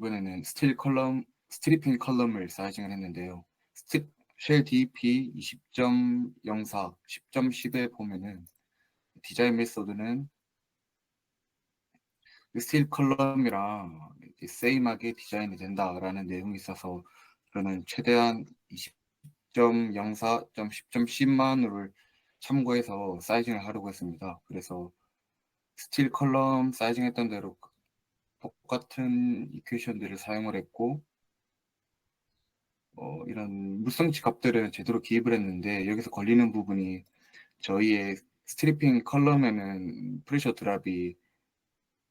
이번에는 스틸 컬럼, 스트리핑 컬럼을 사이징을 했는데요. 스티, 쉘 DP 20.04, 10.10에 보면은 디자인 메소드는 스틸 컬럼이랑 세임하게 디자인이 된다라는 내용이 있어서 저는 최대한 20.04.10.10만으로를 참고해서 사이징을 하려고 했습니다. 그래서 스틸 컬럼 사이징 했던 대로 똑같은 이퀘이션들을 사용을 했고 어, 이런 물성치 값들은 제대로 기입을 했는데 여기서 걸리는 부분이 저희의 스트리핑 컬럼에는 프레셔 드랍이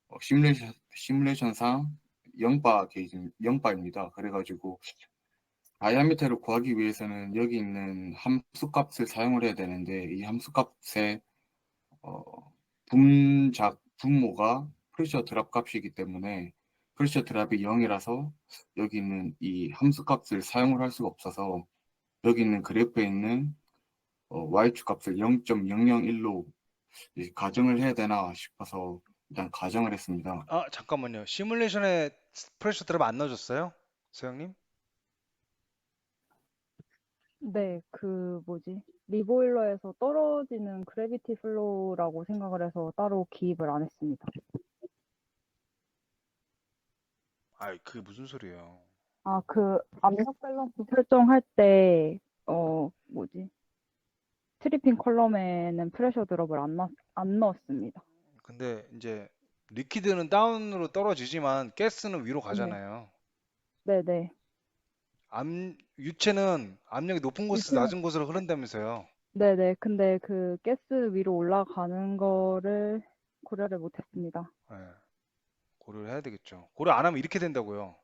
어, 시뮬레이션, 시뮬레이션상 0바 게이지, 0바입니다. 그래가지고 다이아미터를 구하기 위해서는 여기 있는 함수 값을 사용을 해야 되는데 이 함수 값의 어, 분작, 분모가 프레셔 드랍 값이기 때문에 프레셔 드랍이 0이라서 여기 있는 이 함수 값을 사용을 할 수가 없어서 여기 있는 그래프에 있는 어, y축 값을 0.001로 가정을 해야 되나 싶어서 일단 가정을 했습니다. 아, 잠깐만요. 시뮬레이션에 프레셔 드랍 안 넣어줬어요? 소영님? 네, 그 뭐지? 리보일러에서 떨어지는 그래비티 플로우라고 생각을 해서 따로 기입을 안 했습니다. 아이, 그게 무슨 소리예요? 아, 그 압력 밸런스 설정할 때, 어, 뭐지? 트리핑 컬럼에는 프레셔 드롭을 안, 넣, 안 넣었습니다. 근데 이제 리퀴드는 다운으로 떨어지지만 가스는 위로 가잖아요. 네네. 암, 유체는 압력이 높은 곳에서 유체는- 낮은 곳으로 흐른다면서요. 네네. 근데 그 가스 위로 올라가는 거를 고려를 못 했습니다. 예. 고려를 해야 되겠죠. 고려 안 하면 이렇게 된다고요.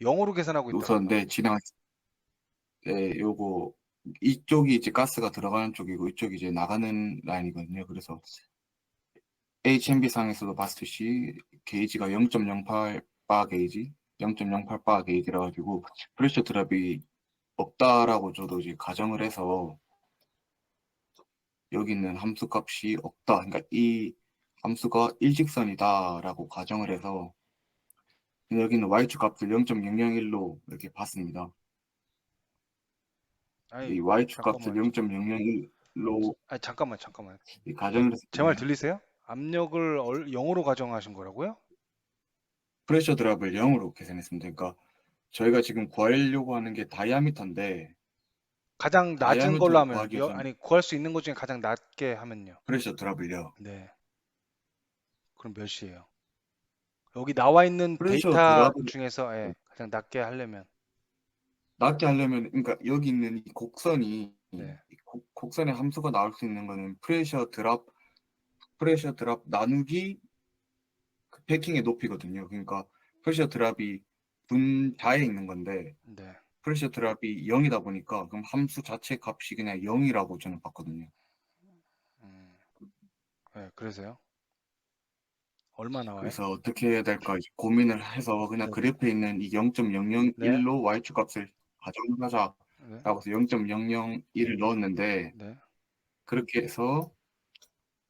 영어로 계산하고 있다. 우선 네 진행 네 요거 이쪽이 이제 가스가 들어가는 쪽이고 이쪽이 이제 나가는 라인이거든요. 그래서 HMB 상에서도 봤듯이 게이지가 0.08바 게이지, 0.08바 게이지라 가지고 프레셔 드랍이 없다라고 저도 이제 가정을 해서 여기 있는 함수 값이 없다. 그러니까 이 함수가 일직선이다 라고 가정을 해서 여기는 y축 값을 0.001로 이렇게 봤습니다. 아니, 이 y축 값을 잠깐만요. 0.001로 아니, 잠깐만, 잠깐만. 가정을 했습니다. 제말 들리세요? 압력을 얼- 0으로 가정하신 거라고요? 프레셔 드랍을 0으로 계산했습니다. 그러니까 저희가 지금 구하려고 하는 게 다이아미터인데 가장 낮은 걸로 하면 위해서는- 아니 구할 수 있는 것 중에 가장 낮게 하면요. 프레셔 드랍을요. 네. 그럼 몇이에요? 여기 나와 있는 프레셔 데이터 중에서 예, 가장 낮게 하려면 낮게 하려면 그러니까 여기 있는 이 곡선이 네. 이 곡, 곡선의 함수가 나올 수 있는 거는 프레셔 드랍 프레셔 드랍 나누기 그 패킹의 높이거든요. 그러니까 프레셔 드랍이 분자에 있는 건데 네. 프레셔 드랍이 0이다 보니까 그럼 함수 자체 값이 그냥 0이라고 저는 봤거든요. 음. 네, 그래서요? 얼마 나와요? 그래서 어떻게 해야 될까 이제 고민을 해서 그냥 네. 그래프에 있는 이 0.001로 y축 값을 가정하자라고 네. 해서 0.001을 넣었는데 네. 그렇게 해서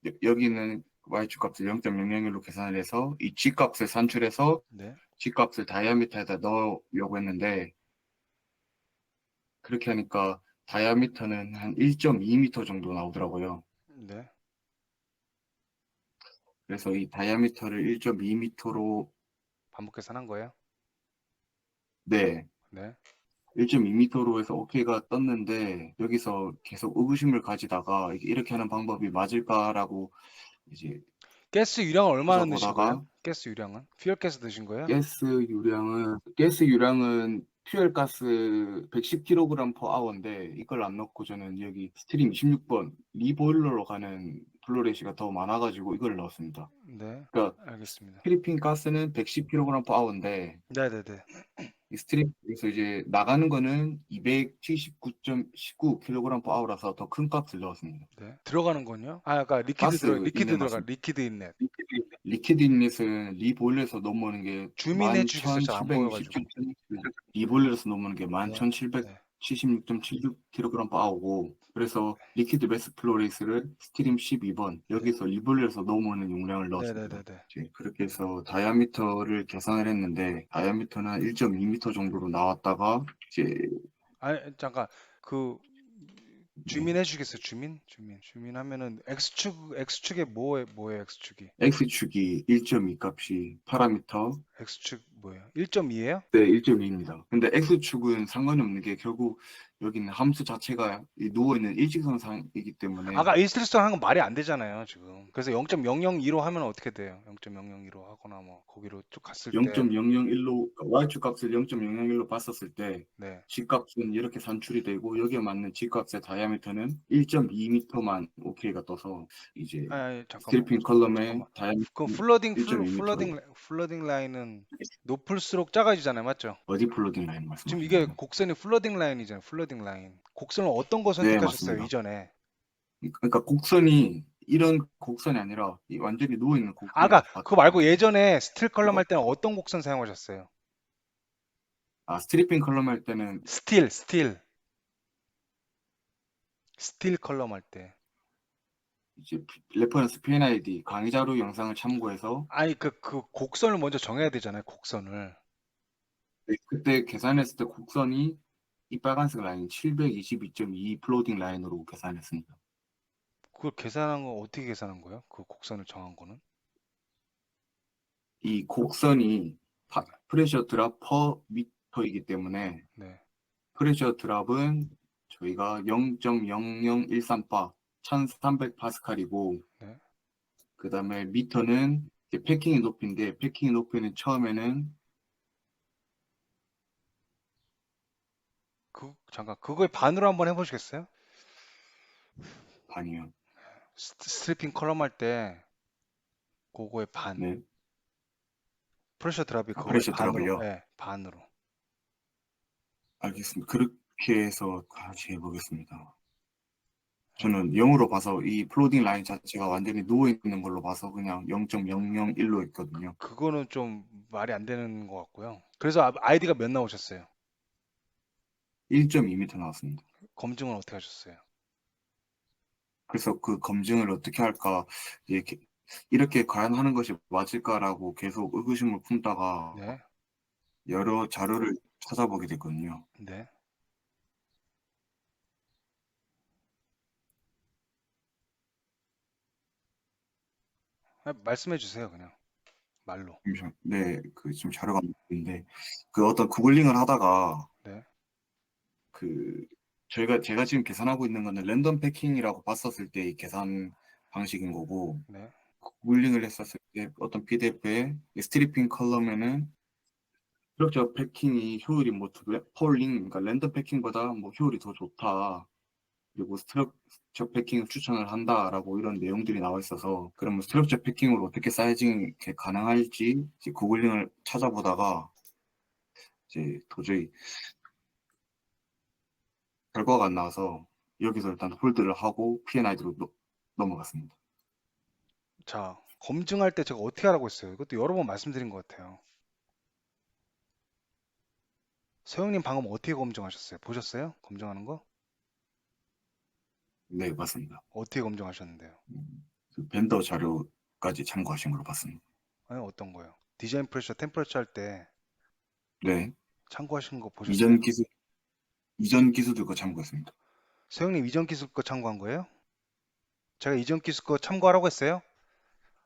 여- 여기는 y축 값을 0.001로 계산을 해서 이 g 값을 산출해서 네. g 값을 다이아미터에다 넣으려고 했는데 그렇게 하니까 다이아미터는 한 1.2m 정도 나오더라고요. 네. 그래서 이 다이아미터를 1.2m로 반복 계산한 거예요? 네, 네. 1.2m로 해서 OK가 떴는데 여기서 계속 의구심을 가지다가 이게 이렇게 하는 방법이 맞을까라고 이제 가스 유량은 얼마나 넣으신 보다가 거예요? 가스 유량은? 퓨얼 가스 넣으신 거예요? 가스 유량은 가스 유량은 퓨엘 가스 110kg per hour인데 이걸 안 넣고 저는 여기 스트림 26번 리보일러로 가는 플로레시가 더 많아가지고 이걸 넣었습니다. 네. 그러니까 알겠습니다. 필리핀 가스는 110kg per hour인데 네, 네, 네. 이 스트림에서 이제 나가는 거는 279.19kg per hour라서 더 큰 값을 넣었습니다. 네. 들어가는 건요? 아, 아까 리퀴드 가스 들어 리퀴드 인넷 들어가 맞습니다. 리퀴드 인넷. 리퀴드 인렛은 리보일러에서 넘어오는 게 주실 수 있어요? 안11,760 리보일러에서 넘어오는 게 11,700 네. 76.76kg 바오고 그래서 리퀴드 매스 플로 레이스를 스트림 12번 여기서 리볼에서 넘어오는 용량을 넣었습니다. 네네네네. 이제 그렇게 해서 다이아미터를 계산을 했는데 다이아미터는 1.2m 정도로 나왔다가 이제 아니 잠깐 그 주민 해주겠어요? 주민? 주민. 주민 하면은 x축 x축에 뭐에 뭐예요? x축이? X축이 1.2 값이 파라미터 x축 뭐예요? 1.2예요? 네 1.2입니다. 근데 X축은 상관이 없는 게 결국 여기는 함수 자체가 이 누워있는 일직선상이기 때문에 아까 일실선 한건 말이 안 되잖아요, 지금. 그래서 0.002로 하면 어떻게 돼요? 0.002로 하거나 뭐 거기로 쭉 갔을 때 0.001로 Y축 값을 0.001로 봤었을 때 네. G값은 이렇게 산출이 되고 여기에 맞는 G값의 다이아미터는 1.2m만 OK가 떠서 이제 아니, 아니 잠깐만. 스트리핑 컬럼의 잠깐만. 다이아미터 그 플러딩 플, 1.2m. 플러딩 라- 플러딩 라인은 높을수록 작아지잖아요, 맞죠? 어디 플러딩 라인 지금 말씀하시는 이게? 곡선이 플러딩 라인이잖아요, 플러딩 라인. 곡선을 어떤 거 네, 선택하셨어요, 맞습니다. 이전에? 그러니까 곡선이 이런 곡선이 아니라 이 완전히 누워 있는 곡선. 아까 그거 말고 예전에 스틸 컬럼 할 때는 어떤 곡선 사용하셨어요? 아 스트리핑 컬럼 할 때는 스틸, 스틸. 스틸 컬럼 할 때. 이제 레퍼런스 PNID 강의 자료 영상을 참고해서 아니 그 그 곡선을 먼저 정해야 되잖아요, 곡선을. 네, 그때 계산했을 때 곡선이 이 빨간색 라인 722.2 플로딩 라인으로 계산했습니다. 그걸 계산한 거 어떻게 계산한 거예요? 그 곡선을 정한 거는? 이 곡선이 파- 프레셔 드랍 퍼 미터이기 때문에 네. 프레셔 드랍은 저희가 0.0013바 1300 파스칼이고 네. 그 다음에 미터는 이제 패킹의 높이인데 패킹의 높이는 처음에는 그 잠깐 그거의 반으로 한번 해보시겠어요? 반이요. 스- 스트리핑 컬럼 할 때 그거의 반. 네. 프레셔 드랍이 아, 그거의 프레셔 반으로. 드랍을요? 네, 반으로. 알겠습니다. 그렇게 해서 같이 해보겠습니다. 저는 0으로 봐서 이 플로딩 라인 자체가 완전히 누워 있는 걸로 봐서 그냥 0.001로 했거든요. 그거는 좀 말이 안 되는 것 같고요. 그래서 아- 아이디가 몇 나오셨어요? 1.2m 나왔습니다. 검증은 어떻게 하셨어요? 그래서 그 검증을 어떻게 할까 이렇게 이렇게 과연 하는 것이 맞을까라고 계속 의구심을 품다가 네, 여러 자료를 찾아보게 됐거든요. 네. 아, 말씀해 주세요, 그냥 말로. 잠시만. 네, 그 지금 자료가 있는데 그 어떤 구글링을 하다가 네. 그 저희가 제가 지금 계산하고 있는 거는 랜덤 패킹이라고 봤었을 때의 계산 방식인 거고 네. 구글링을 했었을 때 어떤 PDF에 스트리핑 컬럼에는 스트럭처 패킹이 효율이 뭐 두- 폴링 그러니까 랜덤 패킹보다 뭐 효율이 더 좋다 그리고 스트럭처 패킹을 추천을 한다라고 이런 내용들이 나와 있어서 그러면 스트럭처 패킹으로 어떻게 사이징이 가능할지 구글링을 찾아보다가 이제 도저히 결과가 안 나와서 여기서 일단 홀드를 하고 P&ID로 넘어갔습니다. 자, 검증할 때 제가 어떻게 하라고 했어요? 이것도 여러 번 말씀드린 것 같아요. 서영님 방금 어떻게 검증하셨어요? 보셨어요? 검증하는 거? 네, 맞습니다. 어떻게 검증하셨는데요? 음, 그 벤더 자료까지 참고하신 걸로 봤습니다. 아니, 어떤 거요? 디자인 프레셔, 템퍼레처 할 때 네, 참고하신 거 보셨어요? 이전 기술 이전 기술도 거 참고했습니다. 서영님 이전 기술 거 참고한 거예요? 제가 이전 기술 거 참고하라고 했어요?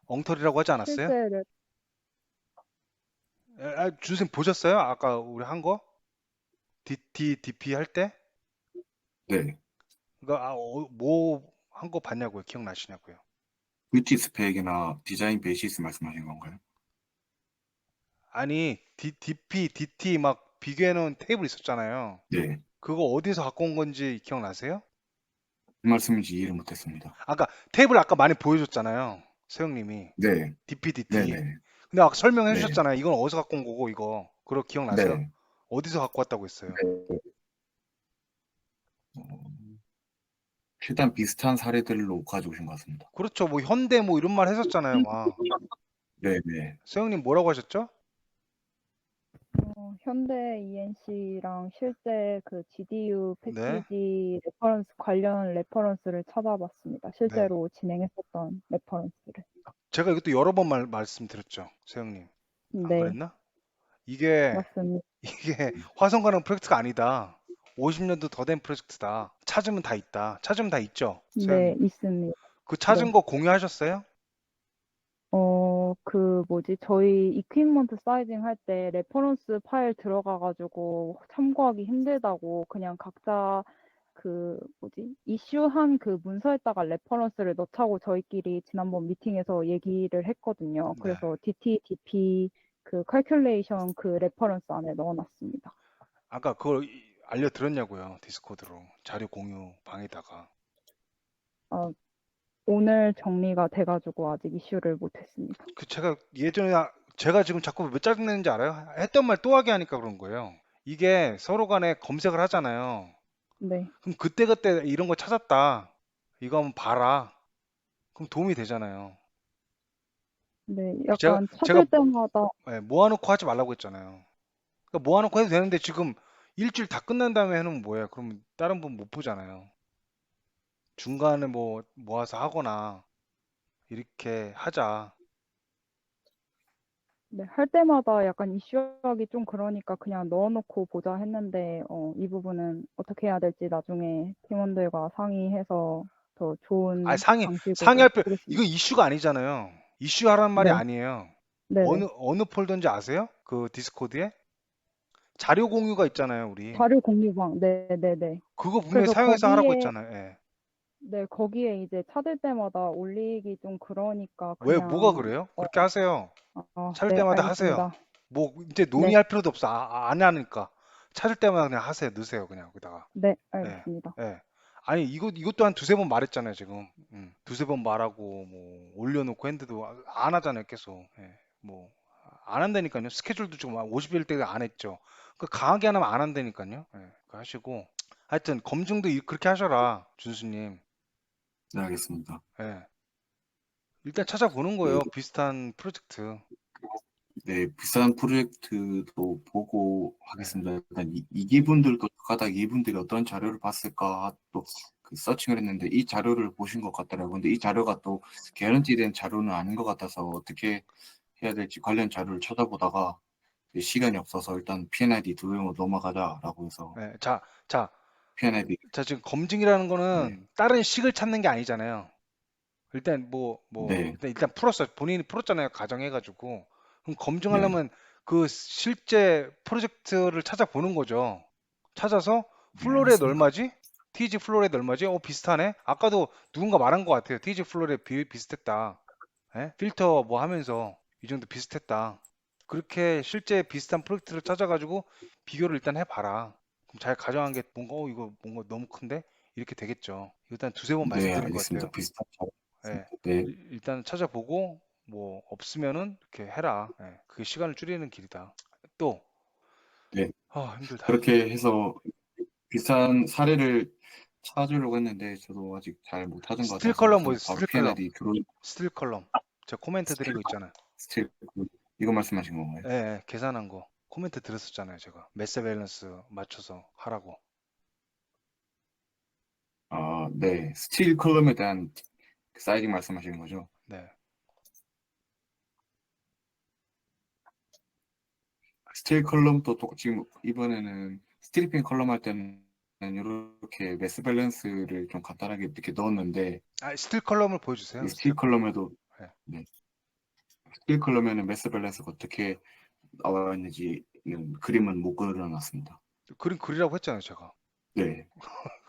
엉터리라고 하지 않았어요? 실제 아, 준쌤 보셨어요? 아까 우리 한 거? DT, DP 할 때? 네, 그러니까 아, 뭐한 거 봤냐고요? 기억나시냐고요? 뷰티 스펙이나 디자인 베이시스 말씀하신 건가요? 아니 D, DP, DT 막 비교해 놓은 테이블 있었잖아요. 네, 그거 어디서 갖고 온 건지 기억나세요? 무슨 말씀인지 이해를 못했습니다. 아까 테이블 아까 많이 보여줬잖아요. 세영님이 네, DP, DT. 네, 네, 근데 아까 설명해 네. 주셨잖아요. 이건 어디서 갖고 온 거고 이거. 그거 기억나세요? 네. 어디서 갖고 왔다고 했어요? 네. 어, 최대한 비슷한 사례들로 가져오신 것 같습니다. 그렇죠. 뭐 현대 뭐 이런 말 했었잖아요. 막. 네, 네. 세영님 뭐라고 하셨죠? 어, 현대 ENC랑 실제 그 GDU 네. 패키지 레퍼런스 관련 레퍼런스를 찾아봤습니다. 실제로 진행했었던 레퍼런스를. 제가 이것도 여러 번 말, 말씀드렸죠, 세영님. 안 네, 그랬나? 이게 맞습니다. 이게 화성 가는 프로젝트가 아니다. 50년도 더 된 프로젝트다. 찾으면 다 있다. 찾으면 다 있죠, 네, 세영님. 있습니다. 그 찾은 네. 거 공유하셨어요? 어, 그 뭐지? 저희 이퀴먼트 사이징 할 때 레퍼런스 파일 들어가가지고 참고하기 힘들다고 그냥 각자 그 뭐지? 이슈한 그 문서에다가 레퍼런스를 넣자고 저희끼리 지난번 미팅에서 얘기를 했거든요. 네. 그래서 DTDP 그 칼큘레이션 그 레퍼런스 안에 넣어놨습니다. 아까 그걸 이- 알려드렸냐고요, 디스코드로. 자료 공유 방에다가. 어, 오늘 정리가 돼가지고 아직 이슈를 못했습니다. 그 제가 예전에 아- 제가 지금 자꾸 왜 짜증내는지 알아요? 했던 말 또 하게 하니까 그런 거예요. 이게 서로 간에 검색을 하잖아요. 네, 그럼 그때그때 이런 거 찾았다. 이거 한번 봐라. 그럼 도움이 되잖아요. 네, 제가- 약간 찾을 제가- 때마다 예, 모아놓고 하지 말라고 했잖아요. 그러니까 모아놓고 해도 되는데 지금 일주일 다 끝난 다음에 해놓으면 뭐예요? 그럼 다른 분 못 보잖아요. 중간에 뭐 모아서 하거나 이렇게 하자. 네, 할 때마다 약간 이슈하기 좀 그러니까 그냥 넣어놓고 보자 했는데, 어, 이 부분은 어떻게 해야 될지 나중에 팀원들과 상의해서 더 좋은 아니, 상의- 방식으로 상의할 필요-. 이거 이슈가 아니잖아요. 이슈하라는 말이 네. 아니에요. 네네. 어느 어느 폴더인지 아세요? 그 디스코드에 자료 공유가 있잖아요, 우리. 자료 공유방, 네 네 네. 그거 분명히 그래서 사용해서 하라고 거기에- 했잖아요. 예. 네, 거기에 이제 찾을 때마다 올리기 좀 그러니까 왜 뭐가 그래요? 어, 그렇게 하세요. 아, 찾을 네, 때마다 하세요. 알겠습니다. 뭐 이제 논의할 필요도 없어. 아, 아, 안 하니까. 찾을 때마다 그냥 하세요. 넣으세요. 그냥 거기다가. 네, 알겠습니다. 예. 아니 이거 이것도 한 두세 번 말했잖아요, 지금. 음, 두세 번 말하고 뭐 올려놓고 했는데도 아- 안 하잖아요, 계속. 예. 뭐 안 한다니까요. 스케줄도 지금 50일 때안 했죠. 그 강하게 안 하면 안 한다니까요. 예. 그거 하시고 하여튼 검증도 이- 그렇게 하셔라, 준수님. 네, 알겠습니다. 예. 일단 찾아보는 거예요. 비슷한 프로젝트. 네, 비싼 프로젝트도 보고 하겠습니다. 일단 이, 이 기분들도 가닥 이분들이 어떤 자료를 봤을까 또 그 서칭을 했는데 이 자료를 보신 것 같더라고요. 근데 이 자료가 또 개런티된 자료는 아닌 것 같아서 어떻게 해야 될지 관련 자료를 찾아보다가 시간이 없어서 일단 P&ID 도형으로 넘어가자라고 해서 예. 자, 자, P&ID 자, 지금 검증이라는 거는 다른 식을 찾는 게 아니잖아요. 일단 뭐, 뭐, 네. 일단, 일단 풀었어. 본인이 풀었잖아요. 가정해가지고. 그럼 검증하려면 그 실제 프로젝트를 찾아보는 거죠. 찾아서 플로레 알겠습니다. 얼마지? TG 플로레 얼마지? 어, 비슷하네. 아까도 누군가 말한 것 같아요. TG 플로레 비, 비슷했다. 예? 필터 뭐 하면서 이 정도 비슷했다. 그렇게 실제 비슷한 프로젝트를 찾아가지고 비교를 일단 해봐라. 그럼 잘 가정한 게 뭔가 어 이거 뭔가 너무 큰데 이렇게 되겠죠. 일단 두세 번 네, 말씀드린 것 알겠습니다. 같아요. 비슷한. 예. 네, 일- 일단 찾아보고 뭐 없으면은 이렇게 해라. 예. 그게 시간을 줄이는 길이다. 또 네. 아, 힘들다. 그렇게 해서 비슷한 사례를 찾으려고 했는데 저도 아직 잘못 찾은 것 스틸 같아서 컬럼? 바로 스틸 컬럼. 들어 스틸 컬럼. 제가 코멘트 거 있잖아요. 스틸 그- 이거 말씀하신 건가요? 예, 예, 계산한 거. 코멘트 드렸었잖아요, 제가. 메세 밸런스 맞춰서 하라고. 아, 네. 스틸 컬럼에 대한 그 사이징 말씀하시는 거죠? 네. 스틸 컬럼도 또 지금 이번에는 스트리핑 컬럼 할 때는 이렇게 매스 밸런스를 좀 간단하게 이렇게 넣었는데 아, 스틸 컬럼을 보여주세요. 이 스틸 컬럼에도 네. 네. 스틸 컬럼에는 매스 밸런스가 어떻게 나와 있는지는 그림은 못 그려놨습니다. 그림 그리라고 했잖아요, 제가. 네.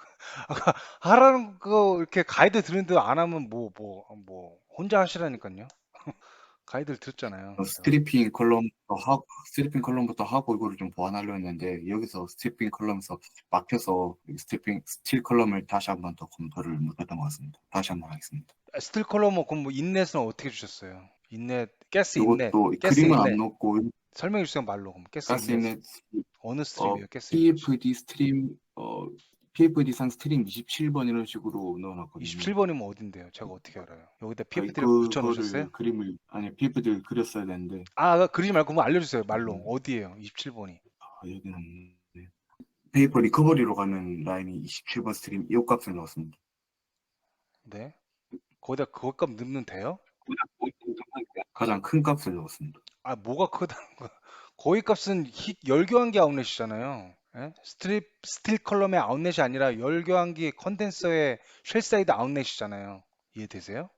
아까 하라는 거 이렇게 가이드 드는데 안 하면 뭐 뭐 뭐 혼자 하시라니까요. 가이드를 드렸잖아요. 어, 스트리핑 컬럼부터 하고 스트리핑 컬럼부터 하고 이거를 좀 보완하려 했는데 여기서 스트리핑 컬럼에서 막혀서 이 스트리핑 스틸 컬럼을 다시 한 번 더 검토를 못했던 것 같습니다. 다시 한 번 하겠습니다. 아, 스틸 컬럼 그럼 뭐 인넷은 어떻게 주셨어요? 인넷, 가스 인넷, 이것도 가스 그림은 인넷. 안 넣고 설명해 주세요 말로 그럼 가스 가스 인넷 인넷 어느 스트림이에요? 가스 인넷. PFD 스트림 어 PFD 상 스트림 27번 이런 식으로 넣어놨거든요. 27번이면 어딘데요? 제가 어떻게 알아요? 여기다 아니, PFD를 그거를 붙여놓으셨어요? 그림을 아니 PFD를 그렸어야 되는데 아 그리지 말고 한번 알려주세요 말로 음. 어디에요? 27번이 여기는 네. 페이퍼 리커버리로 가는 라인이 27번 스트림 이 값을 넣었습니다. 네. 거기다 그것값 넣으면 돼요? 가장 큰 값을 넣었습니다. 아, 뭐가 크다는 거야? 거기 값은 히- 열교환기 아웃렛이잖아요. 예? 스트립 스틸 컬럼의 아웃렛이 아니라 열교환기 컨덴서의 쉘사이드 아웃렛이잖아요. 이해되세요?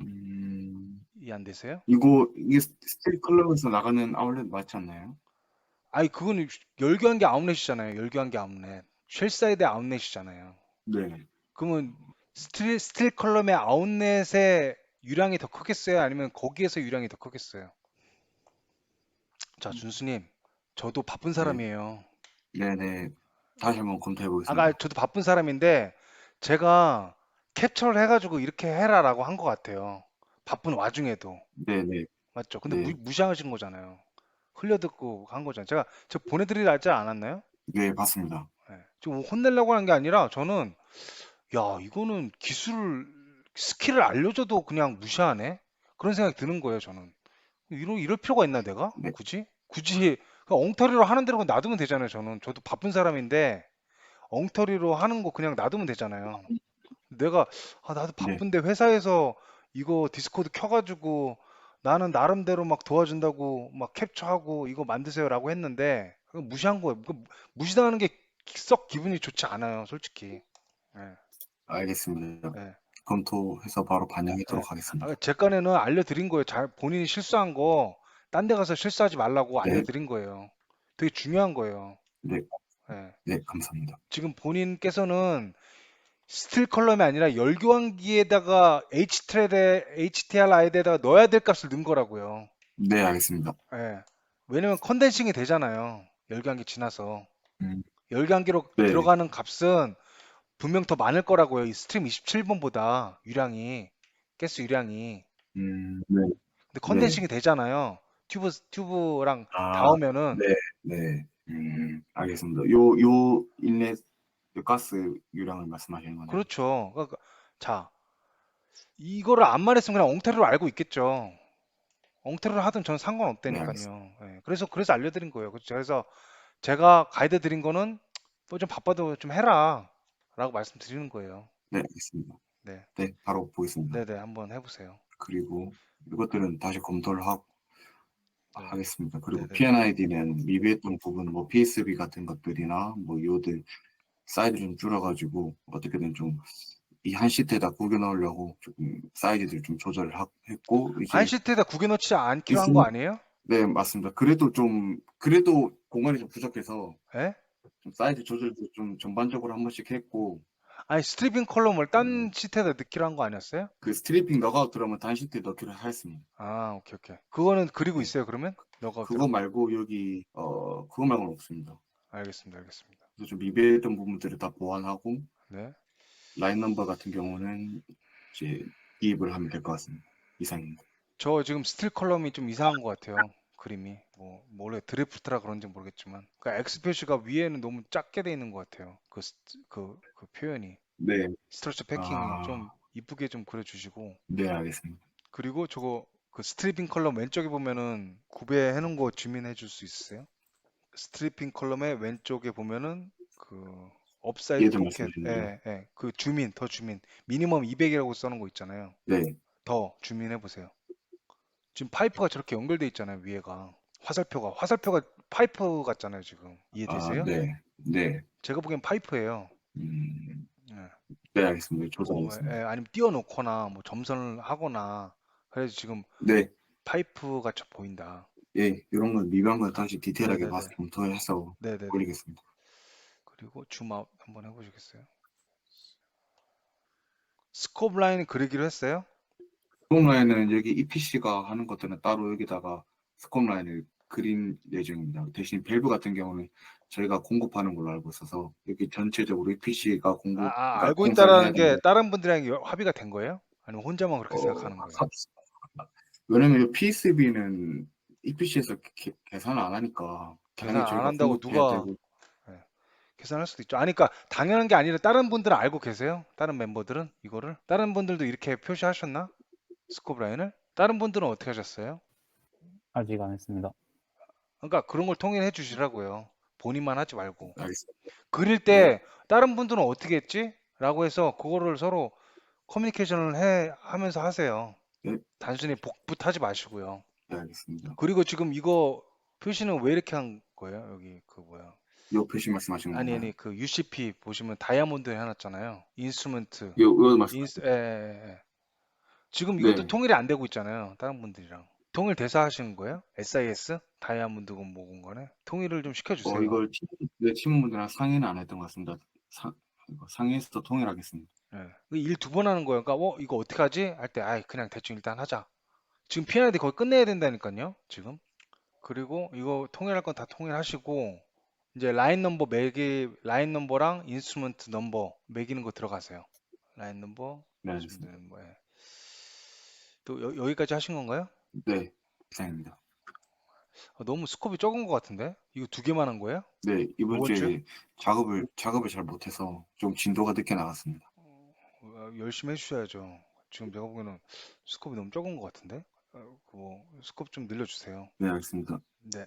음, 이해 안 되세요? 이거 이게 스틸 컬러에서 나가는 아울렛 맞지 않나요? 아니 그거는 열교환기 아웃렛이잖아요. 열교환기 아웃렛. 쉘사이드 아웃렛이잖아요. 네. 그러면 스틸 스틸 컬럼의 아웃렛의 유량이 더 크겠어요? 아니면 거기에서 유량이 더 크겠어요? 자, 준수님, 저도 바쁜 사람이에요. 네네. 다시 한번 검토해 보겠습니다. 아까 저도 바쁜 사람인데 제가 캡처를 해가지고 이렇게 해라라고 한 것 같아요. 바쁜 와중에도 네네. 맞죠? 근데 네. 무, 무시하신 거잖아요. 흘려듣고 한 거잖아요. 제가 저 보내드리지 않았나요? 네, 맞습니다. 네. 좀 혼내려고 하는 게 아니라 저는 야 이거는 기술 스킬을 알려줘도 그냥 무시하네 그런 생각이 드는 거예요. 저는 이럴 이럴 필요가 있나 내가 네. 굳이 굳이 엉터리로 하는 대로 놔두면 되잖아요. 저는 저도 바쁜 사람인데 엉터리로 하는 거 그냥 놔두면 되잖아요. 내가 아 나도 네. 바쁜데 회사에서 이거 디스코드 켜가지고 나는 나름대로 막 도와준다고 막 캡처하고 이거 만드세요라고 했는데 무시한 거예요. 무시당하는 게 썩 기분이 좋지 않아요, 솔직히. 예. 알겠습니다. 네. 검토해서 바로 반영하도록 하겠습니다. 아, 제 간에는 알려드린 거예요. 잘 본인이 실수한 거 딴 데 가서 실수하지 말라고 네. 알려드린 거예요. 되게 중요한 거예요. 네. 예. 네, 감사합니다. 지금 본인께서는 스틸 컬럼이 아니라 열교환기에다가 HTRI에다가 넣어야 될 값을 넣은 거라고요. 네, 알겠습니다. 예. 왜냐면 컨덴싱이 되잖아요. 열교환기 지나서. 음. 열교환기로 네. 들어가는 값은 분명 더 많을 거라고요. 이 스트림 27번보다 유량이 가스 유량이. 음, 네. 근데 컨덴싱이 되잖아요. 튜브 튜브랑 아, 닿으면은 네. 네. 음, 알겠습니다. 요, 요 인렛 요 가스 유량을 말씀하시는 거네요. 그렇죠. 그러니까 자 이거를 안 말했으면 그냥 엉터리로 알고 있겠죠. 엉터리로 하든 저는 네, 상관없다니까요. 예, 그래서 그래서 알려드린 거예요. 그렇죠. 그래서 제가 가이드 드린 거는 뭐 좀 바빠도 좀 해라 라고 말씀드리는 거예요. 네, 알겠습니다. 네, 네, 바로 보겠습니다. 네네 한번 해보세요. 그리고 이것들은 다시 검토를 하, 네. 하겠습니다. 그리고 네네. P&ID는 미비했던 부분, 뭐 PSB 같은 것들이나 뭐 요들 사이즈 좀 줄여가지고 어떻게든 좀 이 한 시트에다 구겨 넣으려고 조금 사이즈들 좀 조절을 하, 했고 이제 한 시트에다 구겨 넣지 않기로 한 거 있으면- 아니에요? 네 맞습니다. 그래도 좀 그래도 공간이 좀 부족해서 예? 좀 사이즈 조절도 좀 전반적으로 한 번씩 했고 아니 스트리핑 컬럼을 딴 음. 시트에다 넣기로 한 거 아니었어요? 그 스트리핑 너가웃 들어가면 단 시트에 넣기로 했습니다. 아 오케이 오케이. 그거는 그리고 네. 있어요 그러면? 너가 그거 말고 여기 어 그거 말고는 없습니다. 알겠습니다 알겠습니다. 그래서 좀 미비했던 부분들을 다 보완하고 네. 라인 넘버 같은 경우는 이제 기입을 하면 될 것 같습니다. 이상입니다. 저 지금 스틸 컬럼이 좀 이상한 것 같아요. 그림이 뭐 원래 드래프트라 그런지 모르겠지만 그 X 표시가 위에는 너무 작게 돼 있는 것 같아요. 그, 스- 그, 그 표현이 네, 스트러처 패킹이 아. 좀 이쁘게 좀 그려주시고 네 알겠습니다. 그리고 저거 그 스트리핑 컬럼 왼쪽에 보면은 구배해 놓은 거 주민해 줄 수 있으세요? 스트리핑 컬럼의 왼쪽에 보면은 그 업사이드 거예요? 예, 예. 그 주민 더 주민 미니멈 200이라고 써놓은 거 있잖아요. 네, 더 주민 해 보세요. 지금 파이프가 저렇게 연결돼 있잖아요, 위에가. 화살표가 화살표가 파이프 같잖아요, 지금. 이해되세요? 아, 네, 네, 제가 보기엔 파이프예요. 음, 예. 네 알겠습니다. 뭐, 조절하겠습니다. 예, 아니면 띄워놓거나 뭐 점선을 하거나 그래서 지금 네, 파이프 같이 보인다. 예, 이런 건건 다시 디테일하게 네네네. 봐서 검토해서 네네. 올리겠습니다. 그리고 줌아웃 한번 해보시겠어요? 스코브 라인 그리기로 했어요? 스콤 라인은 여기 EPC가 하는 것들은 따로 여기다가 스콤 라인을 그린 예정입니다. 대신 밸브 같은 경우는 저희가 공급하는 걸로 알고 있어서 여기 전체적으로 EPC가 공급 아, 아, 그러니까 알고 있다라는 게 되는데, 다른 분들이랑 여- 합의가 된 거예요? 아니면 혼자만 그렇게 어, 생각하는 거예요? 사- 왜냐면 PSB는 EPC에서 계산을 안 하니까 계산 당연히 안 저희가 한다고 공급해야 누가- 되고, 계산할 수도 있죠. 아니, 그러니까 당연한 게 아니라 다른 분들은 알고 계세요? 다른 멤버들은 이거를? 다른 분들도 이렇게 표시하셨나? 스코브 라인을? 다른 분들은 어떻게 하셨어요? 아직 안 했습니다. 그러니까 그런 걸 통일해 주시라고요. 본인만 하지 말고 알겠습니다. 그릴 때 다른 분들은 어떻게 했지? 라고 해서 그거를 서로 커뮤니케이션을 해 하면서 하세요. 네. 단순히 복붙하지 마시고요. 네, 알겠습니다. 그리고 지금 이거 표시는 왜 이렇게 한 거예요? 여기 그 뭐야? 요 표시 말씀하시는 아니 건가요? 아니 그 UCP 보시면 다이아몬드 해놨잖아요. 인스트루먼트. 요, 요 말씀. 인스 예, 예, 예. 지금 이것도 네. 통일이 안 되고 있잖아요. 다른 분들이랑. 통일 대사 하시는 거예요? SIS? 다이아몬드건 뭐건 간에 통일을 좀 시켜주세요. 어, 이걸 팀, 내 팀원분들이랑 상의는 안 했던 것 같습니다. 상, 이거 상의해서 통일하겠습니다. 예. 일두 번 하는 거예요. 그러니까 어 이거 어떻게 하지? 할 때 아이 그냥 대충 일단 하자. 지금 P&ID 거의 끝내야 된다니까요. 지금. 그리고 이거 통일할 건 다 통일하시고 이제 라인 넘버 매기 라인 넘버랑 인스트루먼트 넘버 매기는 거 들어가세요. 라인 넘버, 네, 인스트루먼트 알겠습니다. 넘버. 예. 또 여, 여기까지 하신 건가요? 네, 이상입니다. 어, 너무 스코프이 적은 것 같은데? 이거 두 개만 한 거예요? 네, 이번 뭐가 주에 작업을, 작업을 잘 못해서 좀 진도가 늦게 나갔습니다. 어, 열심히 해주셔야죠. 지금 내가 보기에는 스코프이 너무 적은 것 같은데? 어, 그거 스코프 좀 늘려주세요. 네, 알겠습니다. 네.